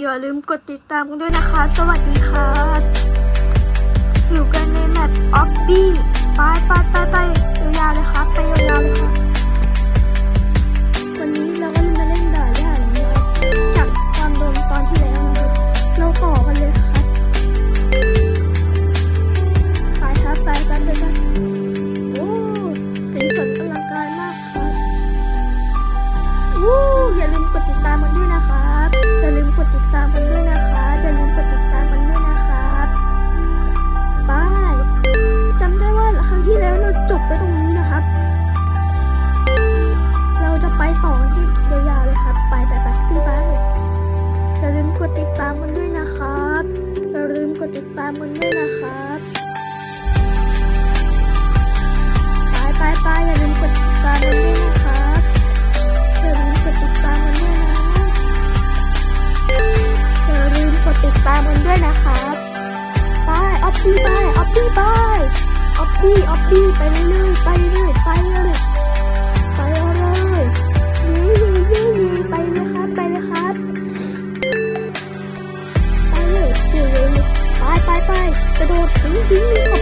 อย่าลืมกดติดตามกันด้วยนะคะ สวัสดีค่ะ อยู่กันในแมปออฟบี้ไปไปไปไปยาวๆเลยครับไปยาวๆเลยครับวันนี้เราก็มาเล่นด่าย่างนะครับจากความโดนตอนที่แล้วนะครับเราต่อกันเลยครับไปครับไปไปไปไปโอ้สีสันอลังการมากครับวู้อย่าลืมกดติดตามกันด้วย ลืมกดติดตามกันด้วยนะครับไปไปไปอย่าลืมกดติดตามกันด้วยนะครับอย่าลืมกดติดตามกันด้วยนะอย่าลืมกดติดตามกันด้วยนะครับไปออฟบี้ไปออฟบี้ไปออฟบี้ออฟบี้ไปเรื่อยๆไปเรื่อยไปเรื่อยไป ไปไปไปไปกระโดดดิ้งดิ้ง